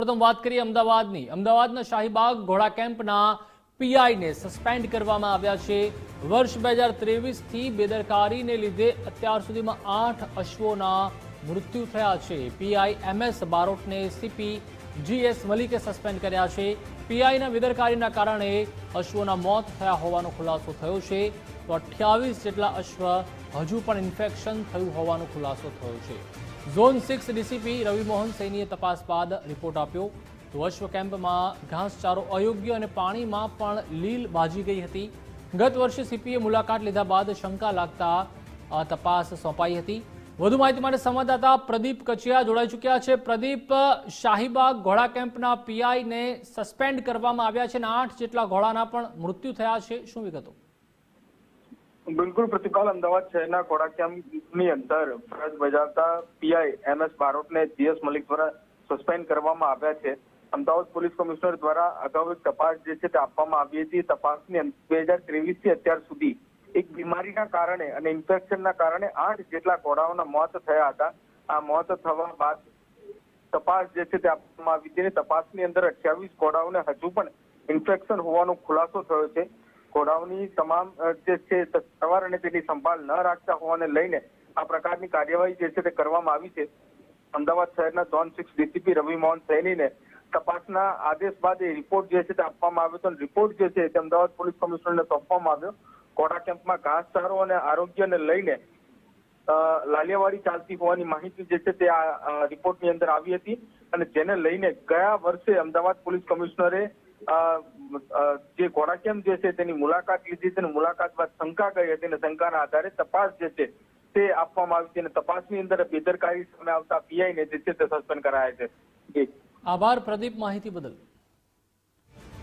પ્રથમ વાત કરીએ અમદાવાદની. અમદાવાદના શાહીબાગ ઘોડા કેમ્પના પીઆઈને સસ્પેન્ડ કરવામાં આવ્યા છે. વર્ષ બે હજાર ત્રેવીસથી બેદરકારીને લીધે અત્યાર સુધીમાં આઠ અશ્વોના મૃત્યુ થયા છે. પીઆઈ એમ એસ બારોટને સીપી જીએસ મલિકે સસ્પેન્ડ કર્યા છે. પીઆઈના બેદરકારીના કારણે અશ્વોના મોત થયા હોવાનો ખુલાસો થયો છે. તો અઠ્યાવીસ જેટલા અશ્વ હજુ પણ ઇન્ફેક્શન થયું હોવાનો ખુલાસો થયો છે. ઝોન સિક્સ ડીસીપી રવિમોહન સૈનીએ તપાસ બાદ રિપોર્ટ આપ્યો. તો અશ્વ કેમ્પમાં ઘાસચારો અયોગ્ય અને પાણીમાં પણ લીલ બાજી ગઈ હતી. ગત વર્ષે સીપીએ મુલાકાત લીધા બાદ શંકા લાગતા તપાસ સોંપાઈ હતી. વધુ માહિતી માટે સંવાદદાતા પ્રદીપ કચિયા જોડાઈ ચૂક્યા છે. પ્રદીપ, શાહીબાગ ઘોડા કેમ્પના પીઆઈને સસ્પેન્ડ કરવામાં આવ્યા છે અને આઠ જેટલા ઘોડાના પણ મૃત્યુ થયા છે. શું વિગતો? બિલકુલ પ્રતિપાલ, અમદાવાદ શહેરના ઘોડા કેમ્પની અંદર ફરજ બજાવતા પીઆઈ એમ એસ બારોટને જીએસ મલિક દ્વારા સસ્પેન્ડ કરવામાં આવ્યા છે. અમદાવાદ પોલીસ કમિશનર દ્વારા અગાઉ તપાસ જે છે તે આપવામાં આવી હતી. તપાસની બે હજાર ત્રેવીસથી અત્યાર સુધી એક બીમારીના કારણે અને ઇન્ફેક્શનના કારણે આઠ જેટલા ઘોડાઓના મોત થયા હતા. આ મોત થવા બાદ તપાસ જે છે તે આપવામાં આવી હતી અને તપાસની અંદર અઠ્યાવીસ ઘોડાઓને હજુ પણ ઇન્ફેક્શન હોવાનો ખુલાસો થયો છે. ઘોડાઓની તમામ જે છે સવાર અને તેની સંભાળ ન રાખતા હોવાને લઈને આ પ્રકારની કાર્યવાહી જે છે તે કરવામાં આવી છે. અમદાવાદ શહેરના zone six DCP Ravi Mohan સૈનીને તપાસના આદેશ બાદ એ રિપોર્ટ જે છે તે આપવામાં આવ્યો હતો રિપોર્ટ જે છે તે અમદાવાદ પોલીસ કમિશનરને સોંપવામાં આવ્યો. કોડા કેમ્પમાં ઘાસચારો અને આરોગ્યને લઈને લાલિયાવાડી ચાલતી હોવાની માહિતી જે છે તે આ રિપોર્ટની અંદર આવી હતી અને જેને લઈને ગયા વર્ષે અમદાવાદ પોલીસ કમિશનરે જે ઘોડાકેમ જે છે તેની મુલાકાત લીધી હતી અને મુલાકાત બાદ શંકા ગઈ હતી અને શંકાના આધારે તપાસ જે છે તે આપવામાં આવી છે અને તપાસની અંદર બેદરકારી સામે આવતા પીઆઈને જે છે તે સસ્પેન્ડ કરાયા છે. આભાર. પ્રદીપ, માહિતી બદલ.